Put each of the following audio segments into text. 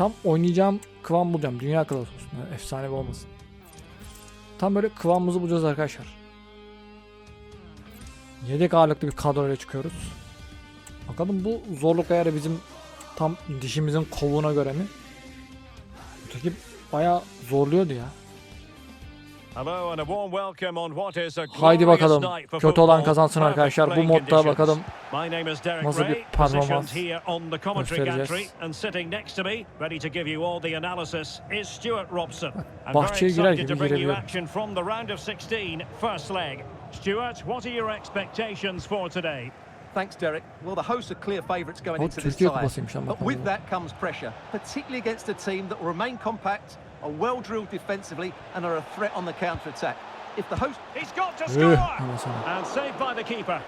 tam oynayacağım kıvam bulacağım. Dünya klası olsun. Yani efsane bir olmasın. Tam böyle kıvamımızı bulacağız arkadaşlar. Yedek ağırlıklı bir kadroyla çıkıyoruz. Bakalım bu zorluk ayarı bizim tam dişimizin kovuğuna göre mi? Öteki bayağı zorluyordu ya. Haydi bakalım. Kötü olan kazansın arkadaşlar. Bu modda bakalım nasıl bir performans göstereceğiz. Bahçeye girer gibi girebiliyor. Stuart, what are your expectations for today? Thanks, Derek. Well, the hosts are clear favourites going into this tie. But with that comes pressure, particularly against a team that will remain compact are well drilled defensively, and are a threat on the counter attack. If the host He's got to score! And saved by the keeper.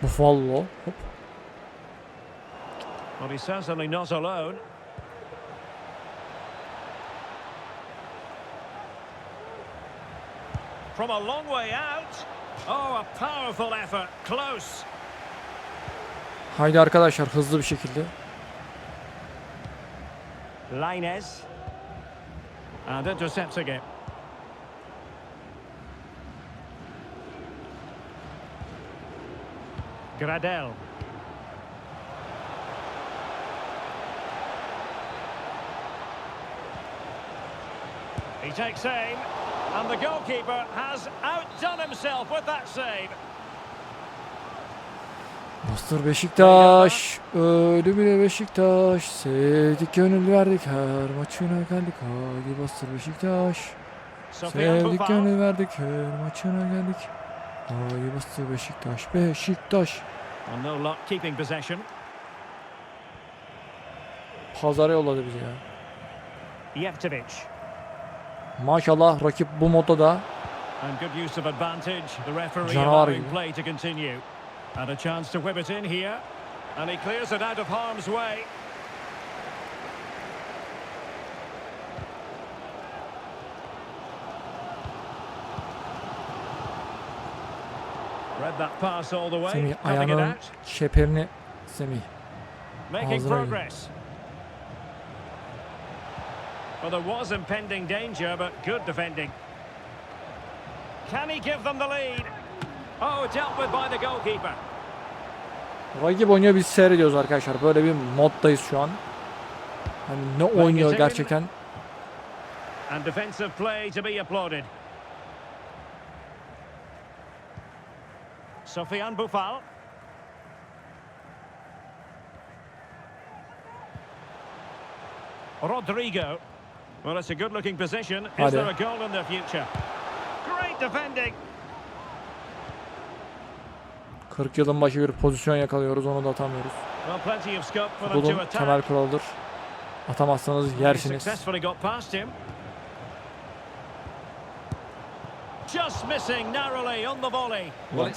Buffalo. Hop. Well, he's certainly not alone. From a long way out. Oh, a powerful effort. Close. Haydi arkadaşlar hızlı bir şekilde. Lainez. And intercepts again. Gradel. He takes aim, and the goalkeeper has outdone himself with that save. Bastır Beşiktaş. Öldü bile Beşiktaş. Sevdik gönül verdik her maçına geldik. Haydi bastır Beşiktaş. Sevdik gönül verdik her maçına geldik. Haydi bastır Beşiktaş. Beşiktaş. Pazara yolladı bizi ya. Jevtovic. Maşallah rakip bu modda da And good use of advantage. The referee allowing play to continue. And a chance to whip it in here. And he clears it out of harm's way. Read that pass all the way. Semih ayağının şeperini Semih. Making progress. Well, there was impending danger, but good defending. Can he give them the lead? Rakip oynuyor biz seyrediyoruz arkadaşlar. Böyle bir moddayız şu an. Hani ne oynuyor gerçekten. And defensive play to be applauded. Sofian Buffal. Rodrigo. Well, it's a good-looking position. Is there a goal in the future? Great defending. 40 yılın başı bir pozisyon yakalıyoruz onu da atamıyoruz. Well, plenty of scope for them to Futbolun temel kuralıdır. Atamazsanız yersiniz.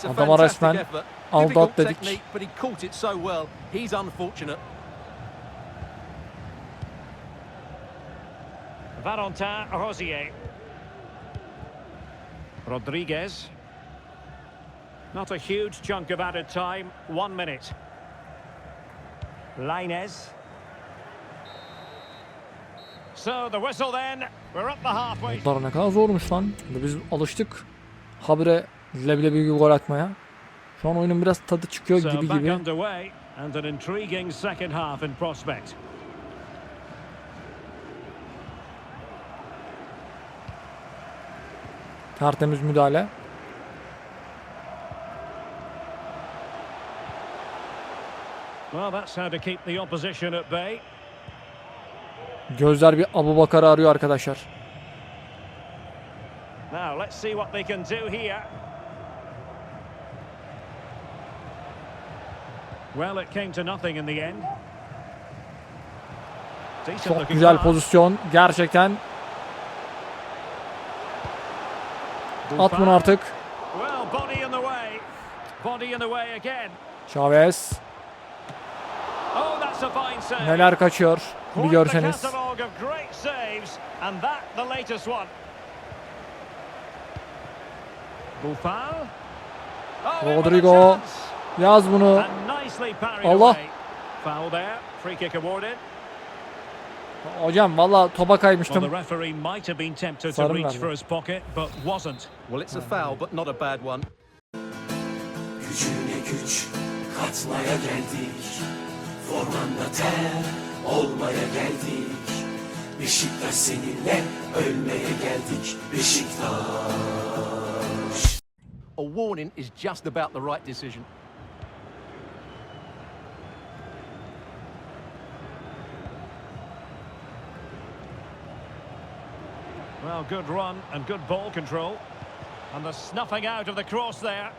a Adama fantastic resmen effort. aldat dedik. technique, but he caught it so well. He's unfortunate. Valentin Rosier. Rodriguez. Not a huge chunk of added time. One minute. Lainez. So the whistle then. We're up the halfway. Modlar ne kadar zormuş lan. Biz alıştık habire leblebi gibi gol atmaya. Şu an oyunun biraz tadı çıkıyor So gibi gibi. and an intriguing second half in prospect. Tertemiz müdahale. Well, that's how to keep the opposition at bay. Gözler bir Abu Bakar'ı arıyor arkadaşlar. Now, let's see what they can do here. Well, it came to nothing in the end. Çok güzel pozisyon. Gerçekten at bunu artık. Well, Oh, in with a Rodrigo. chance. Yaz bunu. Allah. away. Foul there. Free kick awarded. Hocam valla topa kaymıştım. referee might have been tempted to Sarı reach verdi. for his pocket, but wasn't. Well, it's a foul, but not a bad one. Gücüne güç katmaya geldik Formanda ter olmaya geldik Beşiktaş seninle ölmeye geldik Beşiktaş A warning is just about the right decision. Well, good run and good ball control. And the snuffing out of the cross there.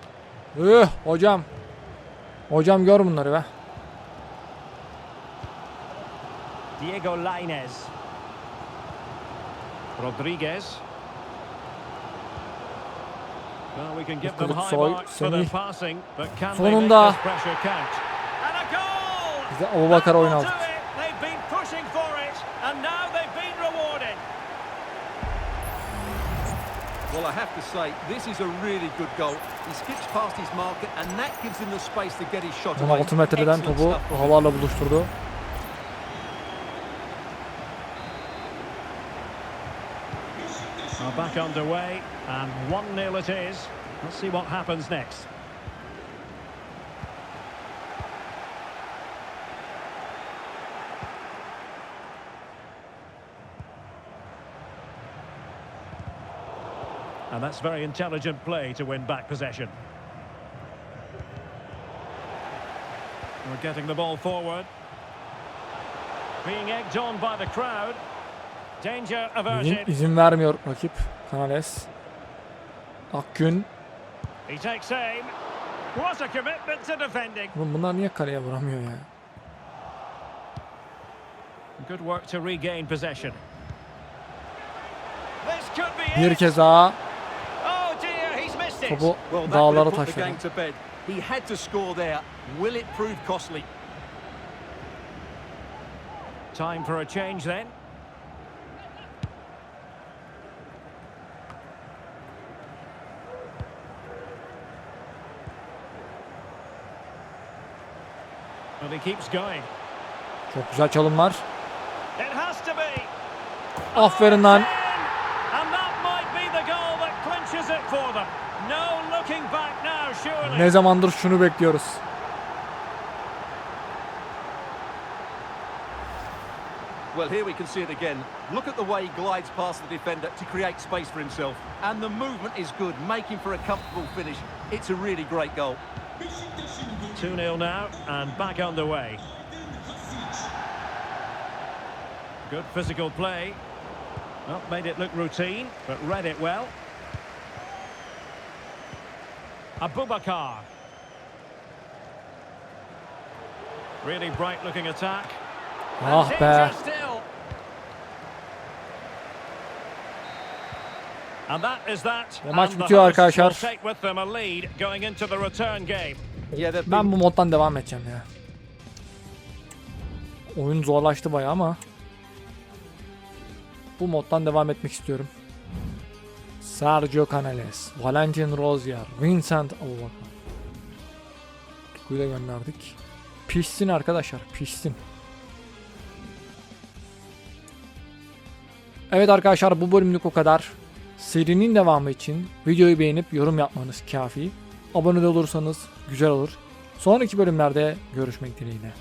Üh hocam. Hocam gör bunları be. Diego Lainez. Rodriguez. Well, we can give them high Soy, marks for their passing, but can they make this pressure count? And a goal! Bize Abubakar do it. They've been pushing for it, and now they've been rewarded. Well, I have to say, this is a really good goal. He skips past his marker, and that gives him the space to get his shot away. 16 metreden topu havarla buluşturdu. Back underway, and 1-0 it is. Let's see what happens next. And that's very intelligent play to win back possession. We're getting the ball forward. Being egged on by the crowd. Danger İzin, averted. izin vermiyor rakip. Kanales. Akgün. He takes aim. What a commitment to defending. Oğlum bunlar niye kaleye vuramıyor ya? Good work to regain possession. This could be Bir it. kez daha Oh dear, he's missed it. topu dağlara would have put the taşladı. game to bed. He had to score there. Will it prove costly? Time for a change then. But he keeps going. Çok güzel çalımlar. It has to be. Aferin lan. And that might be the goal that clinches it for them. No looking back now, surely. Ne zamandır şunu bekliyoruz. Well, here we can see it again. Look at the way he glides past the defender to create space for himself. And the movement is good, making for a comfortable finish. It's a really great goal. 2-0 now and back underway. Good physical play. Well, made it look routine, but read it well. Abubakar. Really bright looking attack. Ah And still. And that is that. Ve maç bitiyor arkadaşlar. take with them a lead going into the return game. Ben bu moddan devam edeceğim ya. Oyun zorlaştı bayağı ama bu moddan devam etmek istiyorum. Sergio Canales, Valentin Rozier, Vincent Abubakar. Tutkuyu da gönderdik. Pişsin arkadaşlar, pişsin. Evet arkadaşlar bu bölümlük o kadar. Serinin devamı için videoyu beğenip yorum yapmanız kafi. Abone olursanız güzel olur. Sonraki bölümlerde görüşmek dileğiyle.